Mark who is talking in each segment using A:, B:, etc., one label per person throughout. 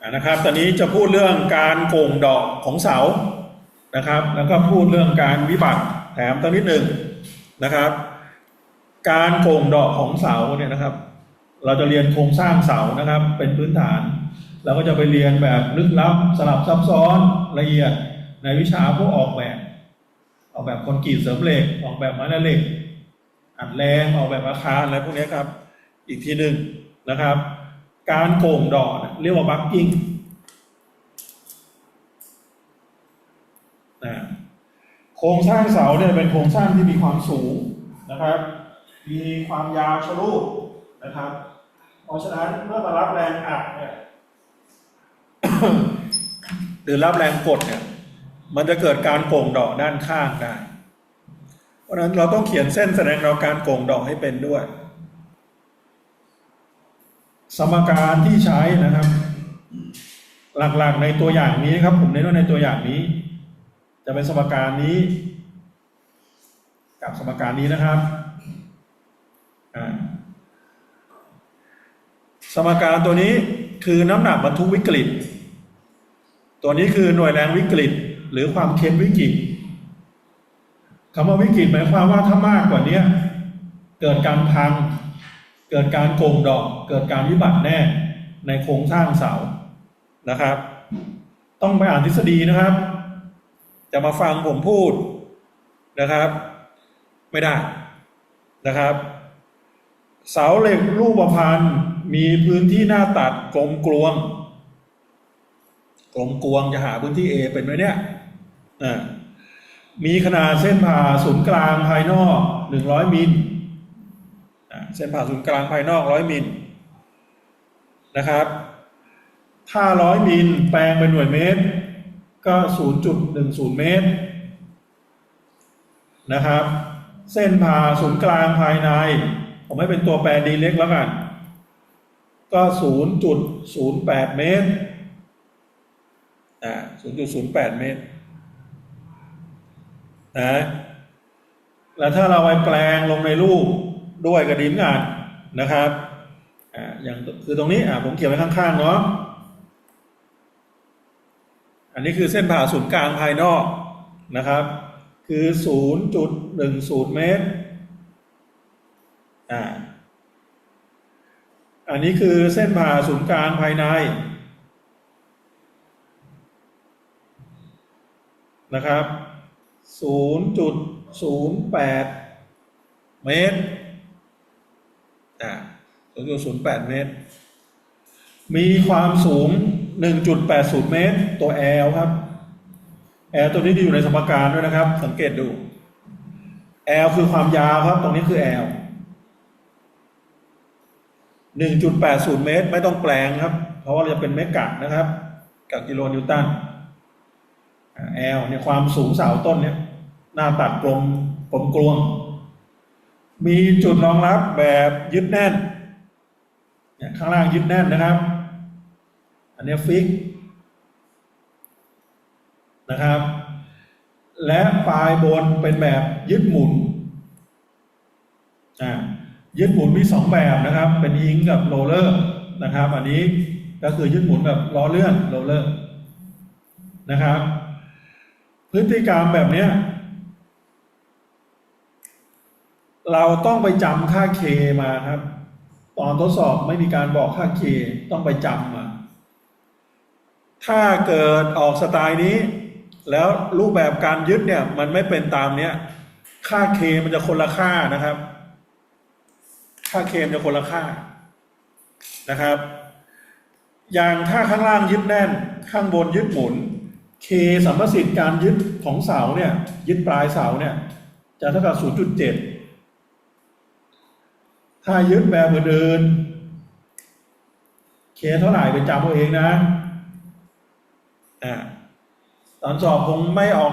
A: อ่านะครับ ตอนนี้จะพูดเรื่องการโก่งดอกของเสานะครับ แล้วก็พูดเรื่องการวิบัติแถมตั้งนิดหนึ่งนะครับ การโก่งดอกของเสาเนี่ยนะครับ เราจะเรียนโครงสร้างเสานะครับ เป็นพื้นฐานเราก็จะไปเรียนแบบลึกลับสลับซับซ้อนละเอียดในวิชาพวกออกแบบ ออกแบบคอนกรีตเสริมเหล็ก ออกแบบไม้และเหล็ก อัดแรงออกแบบอาคารอะไรพวกนี้ครับ อีกทีหนึ่งนะครับ การโก่งดอก เรียกว่าบักกิ้งนะโครงสร้างเสาเนี่ยเป็นโครงสร้างที่มีความสูงนะครับ มีความยาวชะลูดนะครับ เพราะฉะนั้นเมื่อมารับแรงอัดเนี่ยหรือรับแรงกดเนี่ย มันจะเกิดการโก่งดอกด้านข้างได้ เพราะฉะนั้นเราต้องเขียนเส้นแสดงเราการโก่งดอกให้เป็นด้วย สมการที่ใช้นะครับ หลักๆในตัวอย่างนี้ครับ ผมเน้นว่าในตัวอย่างนี้ จะเป็นสมการนี้ กับสมการนี้นะครับสมการตัวนี้คือน้ำหนักบรรทุกวิกฤต ตัวนี้คือหน่วยแรงวิกฤต หรือความเค็มวิกฤตคำว่าวิกฤตหมายความว่าถ้ามากกว่านี้เกิดการพัง เกิดการโกงดอก เกิดการวิบัติแน่ในโครงสร้างเสานะครับ ต้องไปอ่านทฤษฎีนะครับ จะมาฟังผมพูดนะครับ ไม่ได้นะครับ เสาเหล็กรูปพรรณมีพื้นที่หน้าตัดกลมกลวงกลมกลวงจะหาพื้นที่ A เป็นไหมเนี่ยมีขนาดเส้นผ่าศูนย์กลางภายนอก100มิลอ่า เส้นผ่าศูนย์กลางภายนอก100มิลนะครับ ถ้า100มิลแปลงเป็นหน่วยเมตร ก็0.10เมตรนะครับ เส้นผ่าศูนย์กลางภายใน ผมให้เป็นตัวแปรดีเล็กแล้วกัน ก็0.08เมตรอ่า0.08เมตรนะแล้วถ้าเราไปแปลงลงในรูป ด้วยกระดิ่งงานนะครับอ่าอย่างคือตรงนี้อ่าผมเขียนไว้ข้างๆเนาะอันนี้คือเส้นผ่าศูนย์กลางภายนอกนะครับ คือ 0.10 เมตรอ่าอันนี้คือเส้นผ่าศูนย์กลางภายในนะครับ 0.08 เมตร อ่า0.08 เมตร มีความสูง 1.80 เมตร ตัว L ครับ L ตัวนี้ที่อยู่ในสมการด้วยนะครับ สังเกตดู L คือความยาวครับ ตรงนี้คือ L 1.80 เมตร ไม่ต้องแปลงครับ เพราะว่าเราจะเป็นเมกะนะครับ กับกิโลนิวตันแอลเนี่ยความสูงเสาต้นเนี่ย หน้าตัดกลมกลมกลวง มีจุดรองรับแบบยึดแน่นเนี่ยข้างล่างยึดแน่นนะครับ อันนี้ฟิกนะครับ และปลายบนเป็นแบบยึดหมุนอ่ายึดหมุนมีสองแบบนะครับ เป็นอิงกับโรลเลอร์นะครับ อันนี้ก็คือยึดหมุนแบบล้อเลื่อนโรลเลอร์นะครับ พฤติกรรมแบบเนี้ย เราต้องไปจำค่า K มาครับ ตอนทดสอบไม่มีการบอกค่า K ต้องไปจำมา ถ้าเกิดออกสไตล์นี้ แล้วรูปแบบการยึดเนี่ย มันไม่เป็นตามเนี้ย ค่า K มันจะคนละค่านะครับ ค่า K มันจะคนละค่านะครับ อย่างถ้าข้างล่างยึดแน่น ข้างบนยึดหมุน K สัมประสิทธิ์การยึดของเสาเนี่ย ยึดปลายเสาเนี่ย จะเท่ากับ0.7 ถ้ายึดแบบอื่นๆ K เท่าไหร่ไปจำเอาเองนะอ่าตอนสอบคงไม่ออก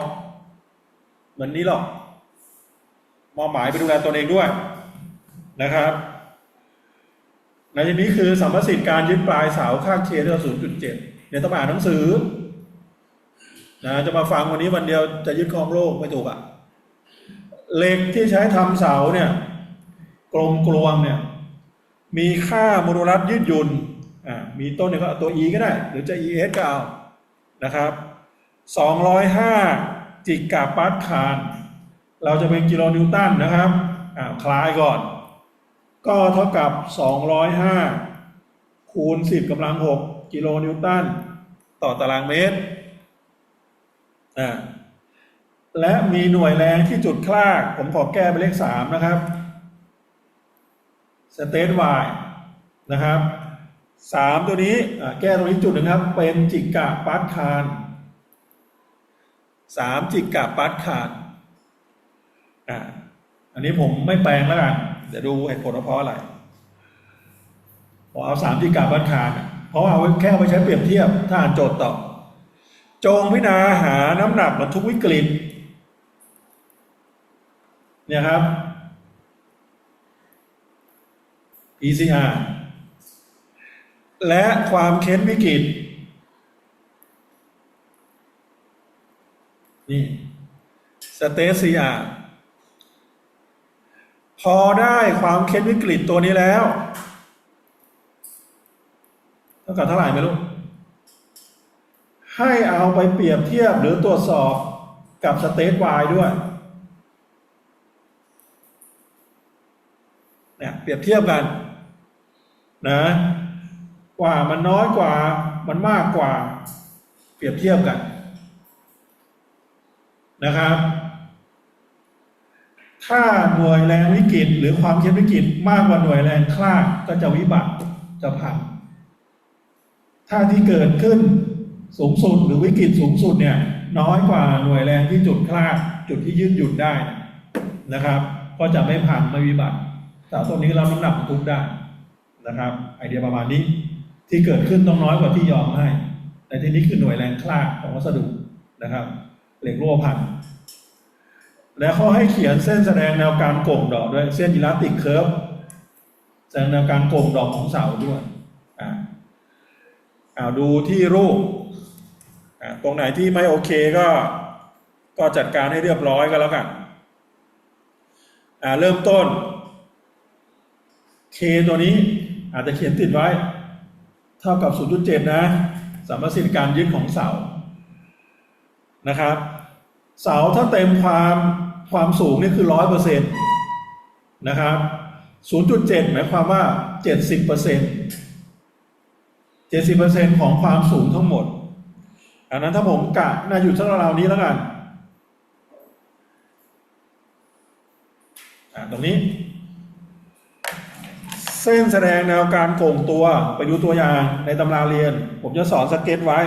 A: เหมือนนี้หรอกมอบหมายไปดูแลตนเองด้วยนะครับในที่นี้คือสัมประสิทธิ์การยึดปลายเสาค่า K เท่ากับ0.7เดี๋ยต้องอ่านหนังสือนะจะมาฟังวันนี้วันเดียวจะยึดครองโลกไม่ถูกอะ่ะเหล็กที่ใช้ทำเสาเนี่ย กลมกลวงเนี่ยมีค่าโมดูลัสยืดหยุ่นอ่ามีต้นเนี่ยก็เอาตัว e ก็ได้ หรือจะ es ก็เอานะครับ205 จิกาปาสคารเราจะเป็นกิโลนิวตันนะครับอ่าคลายก่อน ก็เท่ากับ 205 คูณ 10กำลัง 6 กิโลนิวตัน ต่อตารางเมตรอ่าและมีหน่วยแรงที่จุดคลาก ผมขอแก้เป็นเลข 3 นะครับ สเตท y นะครับ3ตัวนี้แก้ตรงนี้จุดหนึ่งครับ เป็นจิกะปาสคารสามจิกะปัดขาดอ่าอันนี้ผมไม่แปลงแล้วกันเดี๋ยวดูเหตุผลว่าเพราะอะไรผมเอาสามจิกะปัดขาดอะเพราะเอาแค่เอาไปใช้เปรียบเทียบถ้าอ่านโจทย์ต่อ จงพิจารณาหาน้ำหนักบรรทุกวิกฤตเนี่ยครับ PCR และความเค้นวิกฤตนี่สเตซีอาพอได้ความเค้นวิกฤตตัวนี้แล้วเท่ากับเท่าไหร่ไม่รู้ให้เอาไปเปรียบเทียบหรือตรวจสอบกับสเตทวายด้วยเนี่ยเปรียบเทียบกัน นะกว่ามันน้อยกว่ามันมากกว่าเปรียบเทียบกันนะครับ ถ้าหน่วยแรงวิกฤตหรือความเข้มวิกฤตมากกว่าหน่วยแรงคลาดก็จะวิบัติจะพังถ้าที่เกิดขึ้นสูงสุดหรือวิกฤตสูงสุดเนี่ย น้อยกว่าหน่วยแรงที่จุดคลาดจุดที่ยืดหยุ่นได้นะครับ ก็จะไม่พังไม่วิบัติแต่ตัวนี้เราน้ำหนักทุกได้ นะครับ ไอเดียประมาณนี้ที่เกิดขึ้นต้องน้อยกว่าที่ยอมให้แต่ที่นี้คือหน่วยแรงคลาดของวัสดุนะครับ เหล็กโล่วพันแล้วเขาให้เขียนเส้นแสดงแนวการโก่งดอกด้วยเส้นอิลาสติกเคิร์ฟแสดงแนวการโก่งดอกของเสาด้วยอ่าอ่าดูที่รูปอ่าตรงไหนที่ไม่โอเคก็ก็จัดการให้เรียบร้อยก็แล้วกันอ่าเริ่มต้น K ตัวนี้ อาจจะเขียนติดไว้ เท่ากับ 0.7 นะสามารถสิทธิการยึดของเสานะครับ เสาถ้าเต็มความความสูงนี่คือร้อยเปอร์นะครับศูนย์จุดเจ็ดหมายความว่าเจ็ดสิบเปอร์เซ็นต์เจ็ดสิบเปอร์เซ็นต์ของความสูงทั้งหมด อันนั้นถ้าผมกะน่าอยู่ที่ราวนี้แล้วกัน ตรงนี้ เส้นแสดงแนวการโก่งตัวไปดูตัวอย่างในตำราเรียน ผมจะสอนสเก็ตไว้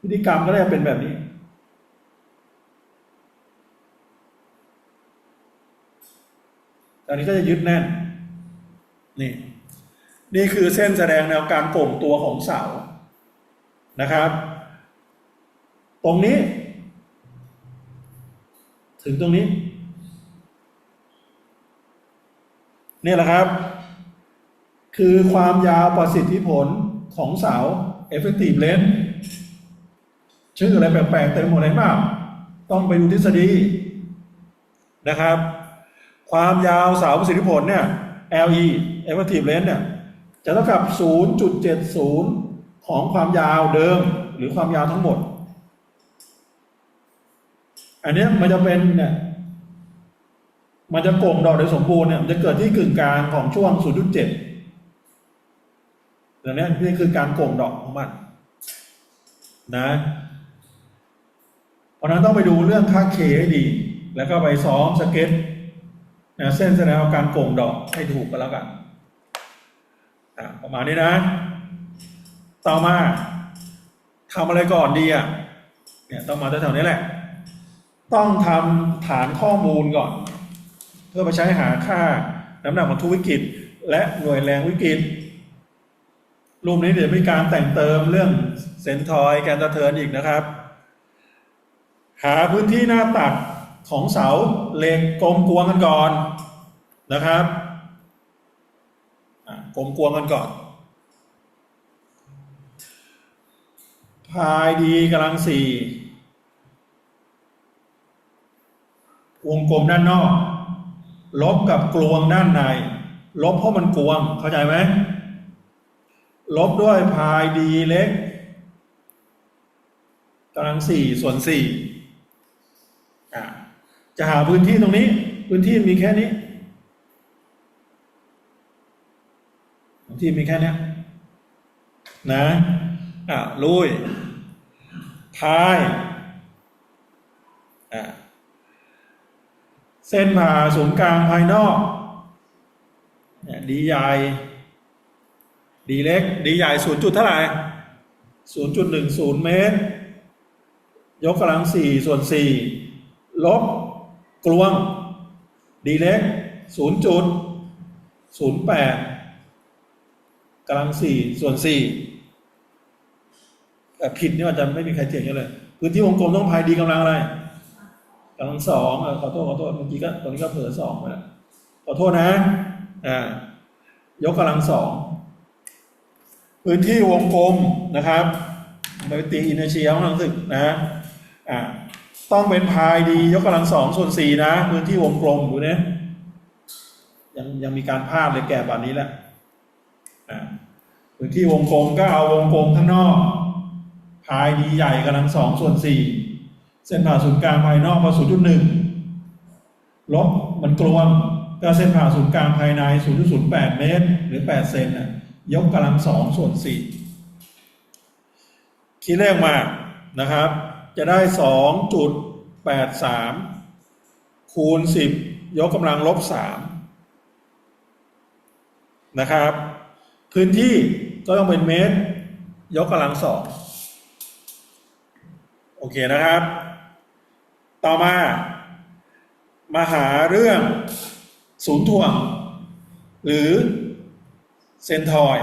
A: พฤติกรรมก็ได้เป็นแบบนี้ อันนี้ก็จะยึดแน่น นี่ นี่คือเส้นแสดงแนวการโก่งตัวของเสานะครับ ตรงนี้ ถึงตรงนี้ นี่แหละครับ คือความยาวประสิทธิผลของเสา effective length ชื่ออะไรแปลกๆเต็มหมดเลยเปล่าต้องไปดูทฤษฎีนะครับ ความยาวเสาประสิทธิผลเนี่ย LE effective length เนี่ยจะเท่ากับ 0.70 ของความยาวเดิมหรือความยาวทั้งหมด อันนี้มันจะเป็นเนี่ย มันจะโก่งดอกโดยสมบูรณ์เนี่ยมันจะเกิดที่กึ่งกลางของช่วง 0.7อันเนี้ยนี่คือการโก่งดอกของมันนะ เพราะนั้นต้องไปดูเรื่องค่าเคให้ดี แล้วก็ไปซ้อมสเก็ตนะเส้นแสดงอาการโก่งดอกให้ถูกกันแล้วกันอะประมาณนี้นะ ต่อมาทำอะไรก่อนดีอะเนี่ยต้องมาแถวๆนี้แหละ ต้องทำฐานข้อมูลก่อน พื่อไปใช้หาค่าน้ำหนักของทุกวิกฤต และหน่วยแรงวิกฤต รูปนี้เดี๋ยวมีการแต่งเติมเรื่องเซนทอยแกนตะเทินอีกนะครับ หาพื้นที่หน้าตัดของเสาเหล็กกลมกวงกันก่อนนะครับกลมกวงกันก่อนพายดีกำลังสี่วงกลมด้านนอก ลบกับกลวงด้านใน ลบเพราะมันกลวง เข้าใจไหม ลบด้วยพายดีเล็กกำลังสี่ส่วนสี่จะหาพื้นที่ตรงนี้ พื้นที่มีแค่นี้ พื้นที่มีแค่นี้นะอะลุยพายอะ เส้นผ่าศูนย์กลางภายนอกเนี่ยดีใหญ่ดีเล็กดีใหญ่ศูนย์จุดเท่าไหร่ศูนย์จุดหนึ่งศูนย์เมตร ยกกำลังสี่ส่วนสี่ลบกลวง ดีเล็กศูนย์จุดศูนย์แปดกำลังสี่ส่วนสี่แต่ผิดนี่มันจะไม่มีใครเถียงกันเลย พื้นที่วงกลมต้องพายดีกำลังอะไร กำลังสองอขอโทษขอโทษเมื่อกี้ก็ตรงนี้ก็เผลอสองไปแล้วขอโทษนะอ่ายกกำลังสองพื้นที่วงกลมนะครับไปตีอินเนเชียของหนังสึกนะอ่าต้องเป็นพายดียกกำลังสองส่วนสี่นะ พื้นที่วงกลมดูเนี่ยยังยังมีการพลาดเลยแก่แบบนี้แหละอ่าพื้นที่วงกลมก็เอาวงกลมข้างนอกพายดีใหญ่กำลังสองส่วนสี่ เส้นผ่าศูนย์กลางภายนอกมาศูนย์จุดหนึ่งลบมันกลวงก็เส้นผ่าศูนย์กลางภายในศูนย์จุดศูนย์แปดเมตร หรือแปดเซนน่ะยกกำลังสองส่วนสี่คิดเลขมานะครับ จะได้สองจุดแปดสามคูณสิบยกกำลังลบสามนะครับ พื้นที่ก็ต้องเป็นเมตร ยกกำลังสองโอเคนะครับ ต่อมามาหาเรื่องศูนย์ถ่วง หรือเซนทอย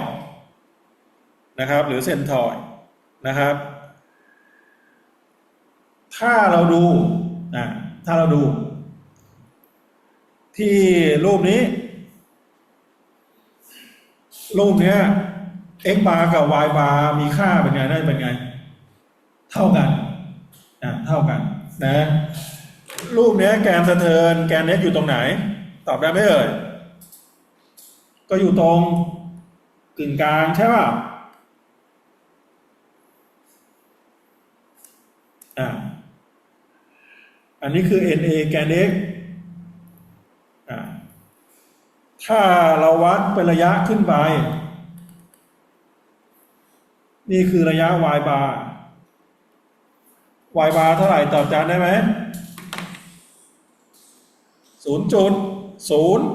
A: นะครับ หรือเซนทอยนะครับ ถ้าเราดูนะถ้าเราดู ที่รูปนี้ รูปเนี้ย x bar กับ y bar มีค่าเป็นไงได้เป็นไง เท่ากันอะเท่ากัน นะรูปเนี้ยแกนสะเทินแกนเนี้ยอยู่ตรงไหน ตอบได้ไหมเอ่ยก็อยู่ตรงกึ่งกลางใช่ป่ะอ่าอันนี้คือ NA แกน x อ่าถ้าเราวัดเป็นระยะขึ้นไป นี่คือระยะ y bar y bar เท่าไหร่ตอบจานได้ไหมศูนย์จุดศูนย์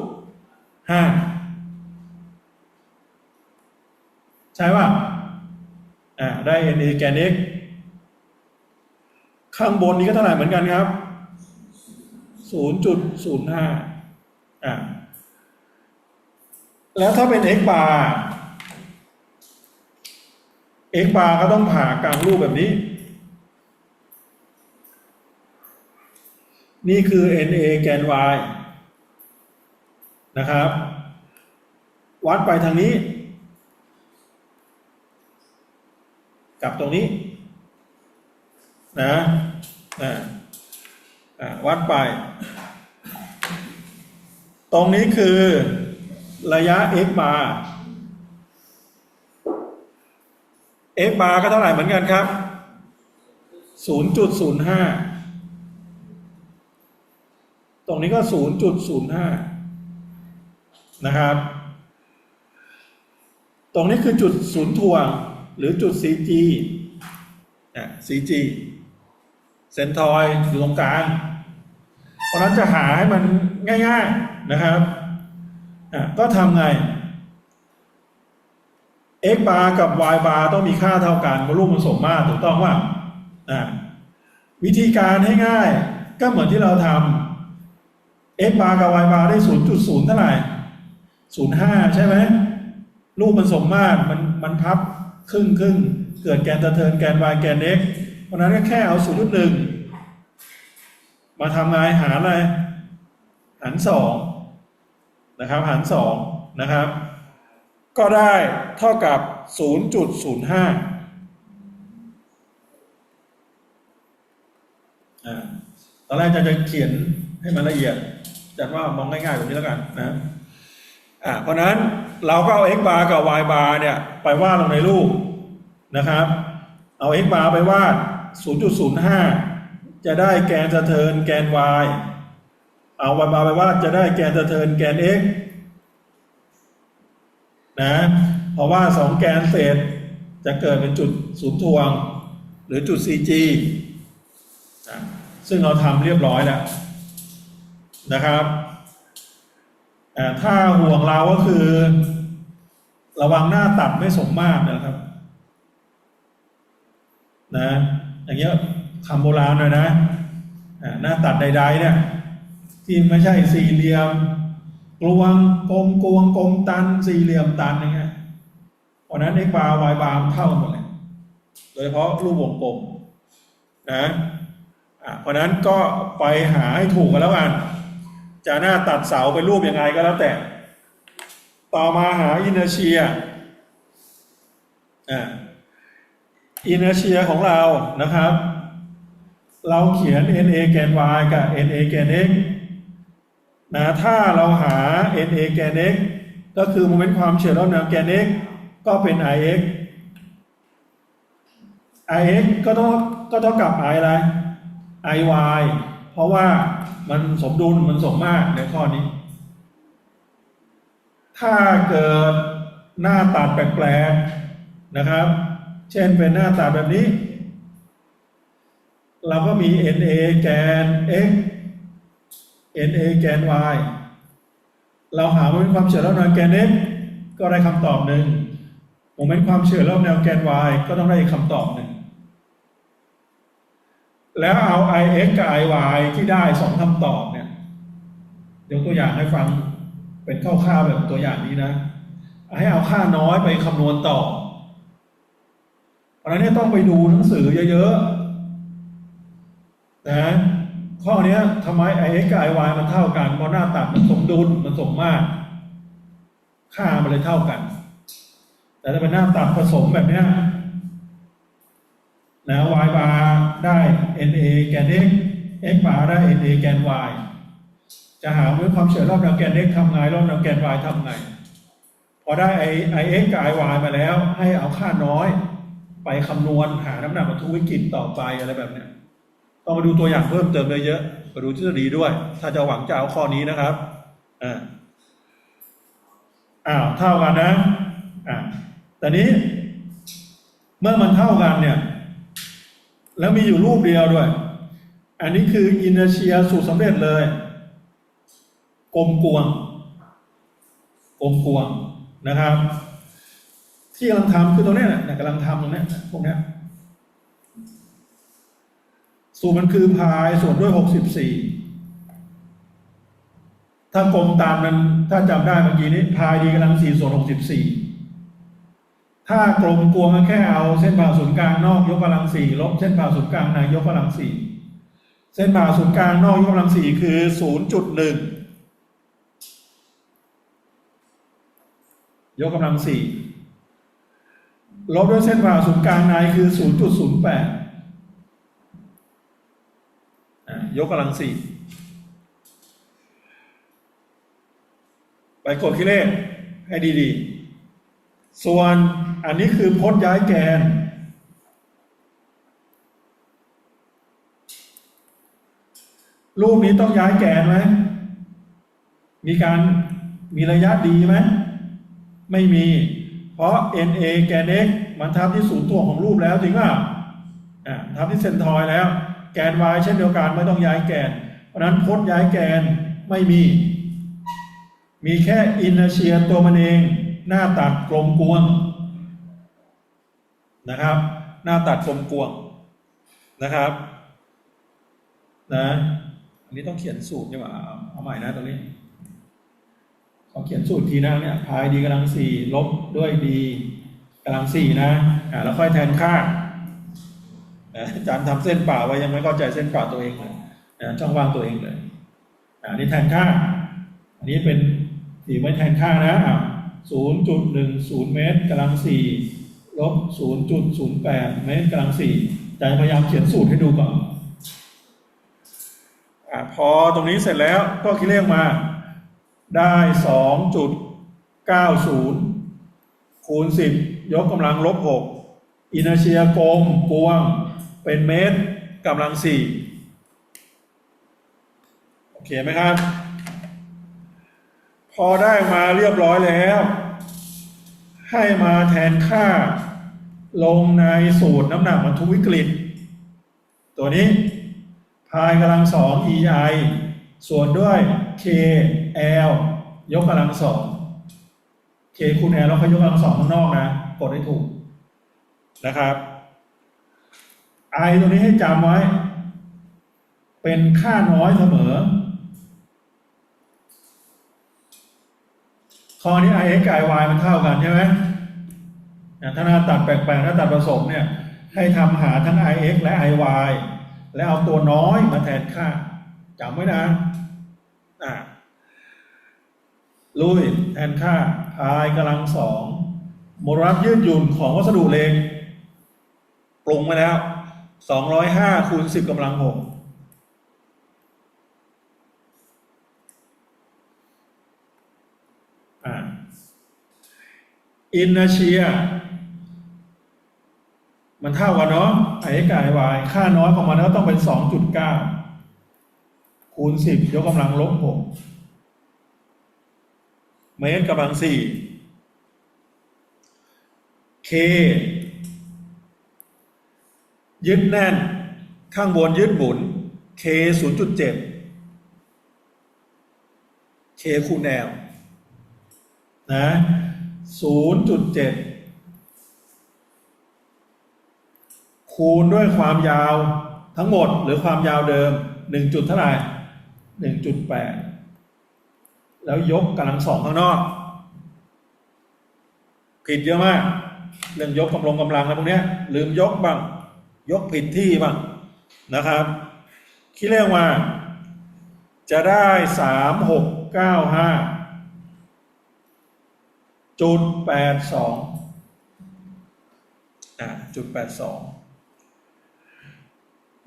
A: ห้าใช่ป่ะอ่าได้ NA แกน x ข้างบนนี้ก็เท่าไหร่เหมือนกันครับ0.05อ่าแล้วถ้าเป็น x bar x bar ก็ต้องผ่ากลางรูปแบบนี้ นี่คือ NA แกน y นะครับ วัดไปทางนี้ กับตรงนี้ นะอ่าวัดไป ตรงนี้คือระยะ x bar x bar ก็เท่าไหร่เหมือนกันครับ 0.05 ตรงนี้ก็ 0.05 นะครับ ตรงนี้คือจุดศูนย์ถ่วง หรือจุด CG อะ CG เซนทอยอยู่ตรงกลาง เพราะนั้นจะหาให้มันง่าย ๆนะครับอะก็ทำไง x bar กับ y bar ต้องมีค่าเท่ากันวอลุ่มมันสมมาตรถูกต้องว่าอะวิธีการให้ง่ายก็เหมือนที่เราทำ x bar กับ y bar ได้0.0เท่าไหร่0.5ใช่ไหมรูปมันสมมาตรมันมันพับครึ่งครึ่งเกิดแกนตะเทินแกน y แกน x เพราะนั้นก็แค่เอา0.1มาทำไงหารอะไรหารสองนะครับ หารสองนะครับ ก็ได้เท่ากับ 0.05อ่าตอนแรกจะจะเขียน ให้มันละเอียดจัดว่ามองง่ายๆแบบนี้แล้วกันนะอ่าเพราะนั้นเราก็เอา x bar กับ y bar เนี่ยไปวาดลงในรูปนะครับ เอา x bar ไปวาด 0.05 จะได้แกนสะเทินแกน y เอา y bar ไปวาดจะได้แกนสะเทินแกน x นะเพราะว่าสองแกนเศษจะเกิดเป็นจุดศูนย์ทวง หรือจุด CG นะซึ่งเราทำเรียบร้อยแล้ว นะครับถ้าห่วงเราก็คือ ระวังหน้าตัดไม่สมมาตรนะครับ นะ อย่างเงี้ยคำโบราณหน่อยนะหน้าตัดใดๆเนี่ย ที่ไม่ใช่สี่เหลี่ยมกลวงกลมกลวงกลมตัน สี่เหลี่ยมตันอย่างเงี้ยเพราะนั้นเอ็กบาร์วายบาร์เท่ากันหมดเลยโดยเฉพาะรูปวงกลมนะเพราะนั้นก็ไปหาให้ถูกกันแล้วกัน จะหน้าตัดเสาเป็นรูปยังไงก็แล้วแต่ ต่อมาหาอินเนอร์เชียอ่าอินเนอร์เชียของเรานะครับ เราเขียน NA แกน y กับ NA แกน x นะถ้าเราหา NA แกน x ก็คือโมเมนต์ความเฉื่อยรอบแนวแกน x ก็เป็น ix ix ก็ต้องก็เท่ากับ i อะไร iy เพราะว่ามันสมดุลมันสมมากในข้อนี้ ถ้าเกิดหน้าตัดแปลกๆนะครับ เช่นเป็นหน้าตัดแบบนี้ เราก็มี NA แกน x NA แกน y เราหาโมเมนต์ความเฉื่อยรอบแนวแกน x ก็ได้คำตอบหนึ่งโมเมนต์ความเฉื่อยรอบแนวแกน y ก็ต้องได้อีกคำตอบหนึ่ง แล้วเอา ix กับ iy ที่ได้สองคำตอบเนี่ยยกตัวอย่างให้ฟังเป็นคร่าวๆแบบตัวอย่างนี้นะ ให้เอาค่าน้อยไปคำนวณต่อ เพราะฉะนั้นเนี่ยต้องไปดูหนังสือเยอะๆนะข้อนี้ทำไม ix กับ iy มันเท่ากันเพราะหน้าตัดมันสมดุลมันสมมาตรค่ามันเลยเท่ากัน แต่ถ้าเป็นหน้าตัดผสมแบบเนี้ยนะ y bar ได้ na แกน x x bar ได้ na แกน y จะหาเมื่อความเฉื่อยรอบแนวแกน x ทำไงรอบแนวแกน y ทำไง พอได้ i ix กับ iy มาแล้ว ให้เอาค่าน้อย ไปคำนวณหาน้ำหนักบรรทุกวิกฤตต่อไปอะไรแบบเนี้ยต้องมาดูตัวอย่างเพิ่มเติมเยอะๆมาดูทฤษฎีด้วย ถ้าจะหวังจะเอาข้อนี้นะครับอ่าอ้าวเท่ากันนะอ่าแต่นี้เมื่อมันเท่ากันเนี่ย แล้วมีอยู่รูปเดียวด้วย อันนี้คืออินเนอร์เชียสูตรสำเร็จเลยกลมกวงกลมกวงนะครับ ที่กำลังทำคือตรงนี้ยนะกำลังทำตรงนี้พวกนี้สูตรมันคือพายส่วนด้วยหกสิบสี่ถ้ากลมตามนั้นถ้าจำได้เมื่อกี้นี้พายดีกำลังสี่ส่วนหกสิบสี่ ถ้ากลมกลวงก็แค่เอาเส้นผ่าศูนย์กลางนอกยกกำลังสี่ลบเส้นผ่าศูนย์กลางในยกกำลังสี่เส้นผ่าศูนย์กลางนอกยกกำลังสี่คือศูนย์จุดหนึ่งยกกำลังสี่ลบด้วยเส้นผ่าศูนย์กลางในคือศูนย์จุดศูนย์แปดยกกำลังสี่ไปกดคิเลขให้ดีๆ ส่วนอันนี้คือพจน์ย้ายแกน รูปนี้ต้องย้ายแกนไหม มีการมีระยะดีไหม ไม่มี เพราะ NA แกน x มันทับที่ศูนย์ถ่วของรูปแล้วจริงป่ะอ่าทับที่เซนทอยแล้ว แกน y เช่นเดียวกันไม่ต้องย้ายแกน เพราะนั้นพจน์ย้ายแกนไม่มี มีแค่อินเนอร์เชียตัวมันเอง หน้าตัดกลมกวงนะครับ หน้าตัดกลมกวงนะครับนะอันนี้ต้องเขียนสูตรนี่หว่าเอาใหม่นะตรงนี้ขอเขียนสูตรทีนะเนี่ยพายดีกำลังสี่ลบด้วยดีกำลังสี่นะอ่าแล้วค่อยแทนค่าอาจารย์ทำเส้นป่าไว้ยังไม่เข้าใจเส้นป่าตัวเองเลยช่องว่างตัวเองเลยอันนี้แทนค่า อันนี้เป็นสีไว้แทนค่านะ อ่าศูนย์จุดหนึ่งศูนย์เมตรกำลังสี่ลบศูนย์จุดศูนย์แปดเมตรกำลังสี่อาจารย์พยายามเขียนสูตรให้ดูก่อนอพอตรงนี้เสร็จแล้วก็คิดเลขมา ได้สองจุดเก้าศูนย์คูณสิบยกกำลังลบหกอินเชียกลมกวง เป็นเมตรกำลังสี่โอเคไหมครับ พอได้มาเรียบร้อยแล้ว ให้มาแทนค่า ลงในสูตรน้ำหนักบรรทุกวิกฤต ตัวนี้ พายกำลังสอง EI ส่วนด้วย KL ยกกำลังสอง K คูณ L แล้วเขายกกำลังสองข้างนอกนะ กดให้ถูกนะครับ I ตัวนี้ให้จำไว้ เป็นค่าน้อยเสมอ ข้อนี้ i x i y มันเท่ากันใช่ไหมถ้าหน้าตัดแปลกๆหน้าตัดผสมเนี่ย ให้ทำหาทั้ง i x และ i y แล้วเอาตัวน้อยมาแทนค่าจำไว้นะลุยแทนค่า i กำลังสองมลรัสยืดหยุ่นของวัสดุเหล็กปรุงมาแล้ว 205คูณ10กำลัง6 อินเนเชีย มันเท่ากันเนาะไอ้กายวายค่าน้อยของมันก็ต้องเป็นสองจุดเก้าคูณสิบยกกำลังลบหกเมตรกำลังสี่เคยึดแน่น ข้างบนยึดหมุน K ศูนย์จุดเจ็ด K คูณแนว นะ ศูนย์จุดเจ็ดคูณด้วยความยาวทั้งหมดหรือความยาวเดิมหนึ่งจุดเท่าไหร่หนึ่งจุดแปดแล้วยกกำลังสองข้างนอกผิดเยอะมากเรื่องยกกำลังกำลังอะไรพวกนี้ลืมยกบ้าง ยกผิดที่บ้างนะครับ คิดเรียกว่า จะได้สามหกเก้าห้า จุดแปดสองอ่าจุดแปดสอง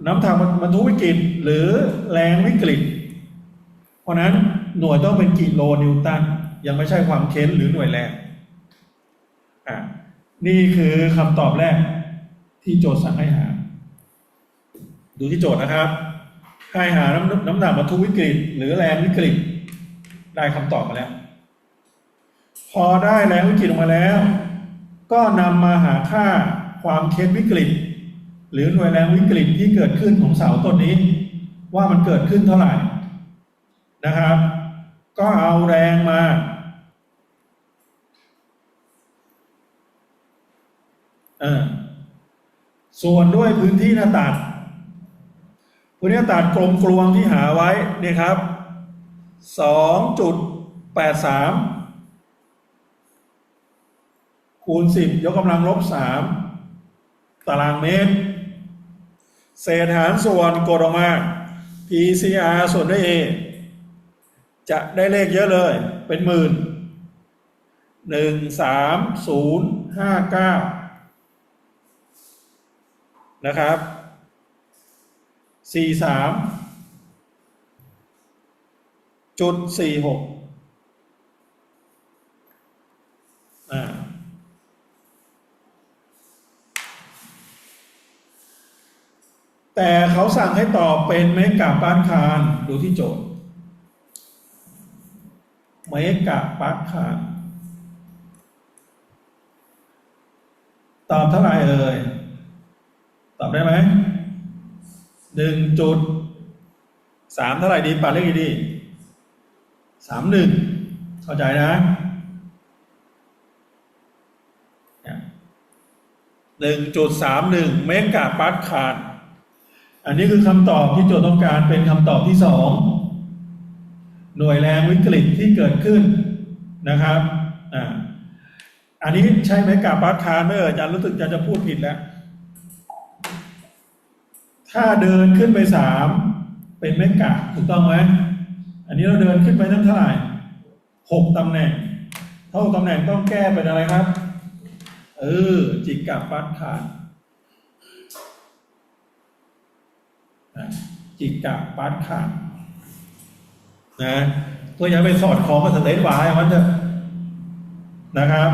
A: น้ำทางบรรทุกวิกฤตหรือแรงวิกฤต เพราะนั้นหน่วยต้องเป็นกิโลนิวตัน ยังไม่ใช่ความเค้นหรือหน่วยแรงอ่านี่คือคำตอบแรกที่โจทย์สั่งให้หา ดูที่โจทย์นะครับให้หาน้ำน้ำหนักบรรทุกวิกฤต หรือแรงวิกฤต ได้คำตอบมาแล้ว พอได้แรงวิกฤตออกมาแล้ว ก็นำมาหาค่าความเคสวิกฤต หรือหน่วยแรงวิกฤตที่เกิดขึ้นของเสาต้นนี้ ว่ามันเกิดขึ้นเท่าไหร่นะครับ ก็เอาแรงมาเออส่วนด้วยพื้นที่หน้าตัดพื้นที่หน้าตัดกลมกลวงที่หาไว้นี่ครับ 2.83 คูณสิบยกกำลังลบสามตารางเมตร เศษหารส่วนกดออกมา PCR ส่วนด้วย A จะได้เลขเยอะเลย เป็นหมื่นหนึ่งสามศูนย์ห้าเก้านะครับสี่สามจุดสี่หกอ่า แต่เขาสั่งให้ตอบเป็นเมกะปาร์คานดูที่โจทย์เมกะปาร์คานตอบเท่าไหร่เอ่ยตอบได้ไหมหนึ่งจุดสามเท่าไหร่ดีปาเลขดีดีสามหนึ่งเข้าใจนะหนึ่งจุดสามหนึ่งเมกะปาร์คาน อันนี้คือคำตอบที่โจทย์ต้องการเป็นคำตอบที่สองหน่วยแรงวิกฤตที่เกิดขึ้นนะครับอ่าอันนี้ใช่ไหมกับปาร์คานไม่เอ่ยอาจารย์รู้สึกอาจารย์จะพูดผิดแล้ว ถ้าเดินขึ้นไปสามเป็นเมกะถูกต้องไหมอันนี้เราเดินขึ้นไปตั้งเท่าไหร่หกตำแหน่ง เท่าตำแหน่งต้องแก้เป็นอะไรครับ เออจิกกับปาร์คาน จิกกะปาร์คานนะตัวอย่าไปสอดคล้องกับสเตทวายมันจะนะครับ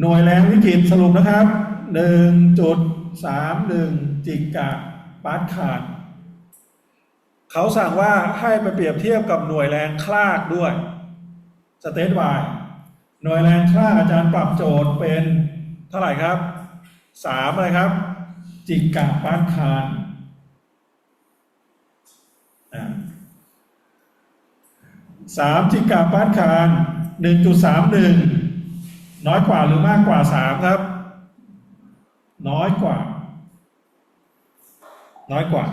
A: หน่วยแรงวิกฤตสรุปนะครับหนึ่งจุดสามหนึ่งจิกะปาร์ตขาดเขาสั่งว่าให้ไปเปรียบเทียบกับหน่วยแรงคลากด้วยสเตทวายหน่วยแรงคลากอาจารย์ปรับโจทย์เป็นเท่าไหร่ครับสามอะไรครับ จิกะปาร์ตคานอ่า สามจิกะปาร์ตคานหนึ่งจุดสามหนึ่งน้อยกว่าหรือมากกว่าสามครับ น้อยกว่า น้อยกว่า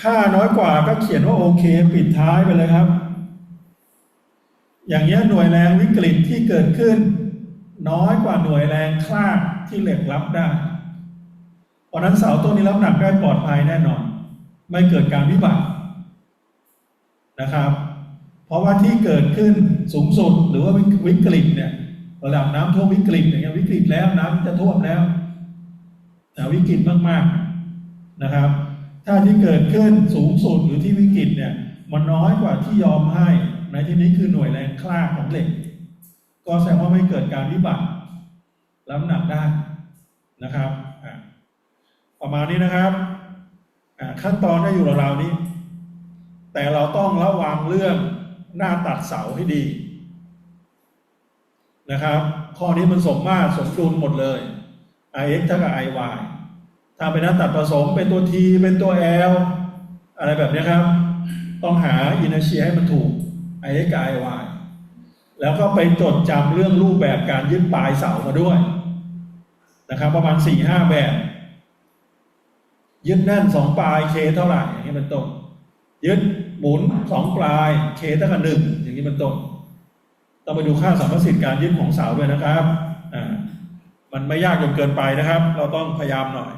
A: ถ้าน้อยกว่าก็เขียนว่าโอเค ปิดท้ายไปเลยครับ อย่างเงี้หน่วยแรงวิกฤตที่เกิดขึ้น น้อยกว่าหน่วยแรงคลากที่เหล็กรับได้เพราะนั้นเสาต้นนี้รับหนักได้ปลอดภัยแน่นอน ไม่เกิดการวิบัตินะครับ เพราะว่าที่เกิดขึ้นสูงสุดหรือว่าวิกฤตเนี่ยระดับน้ำท่วมวิกฤตอย่างเงี้ยวิกฤตแล้วน้ำจะท่วมแล้ววิกฤตมากๆนะครับ ถ้าที่เกิดขึ้นสูงสุดหรือที่วิกฤตเนี่ยมันน้อยกว่าที่ยอมให้ในที่นี้คือหน่วยแรงคลาของเหล็ก ก็แสดงว่าไม่เกิดการวิบัติรับน้ำหนักได้นะครับ ประมาณนี้นะครับ ขั้นตอนได้อยู่ราวๆนี้ แต่เราต้องระวังเรื่องหน้าตัดเสาให้ดีนะครับ ข้อนี้มันสมมาตรสมดุลหมดเลย ix เท่ากับ iy ถ้าเป็นหน้าตัดผสมเป็นตัว t เป็นตัว l อะไรแบบนี้ครับ ต้องหา inertia ให้มันถูก ix กับ iy แล้วก็ไปจดจำเรื่องรูปแบบการยึดปลายเสามาด้วย นะครับ ประมาณสี่ห้าแบบ ยึดแน่นสองปลายเคเท่าไหร่อย่างนี้เป็นต้นยึดหมุนสองปลายเคเท่ากับหนึ่งอย่างนี้เป็นต้นต้องไปดูค่าสัมประสิทธิ์การยึดของเสาด้วยนะครับอ่ามันไม่ยากจนเกินไปนะครับ เราต้องพยายามหน่อย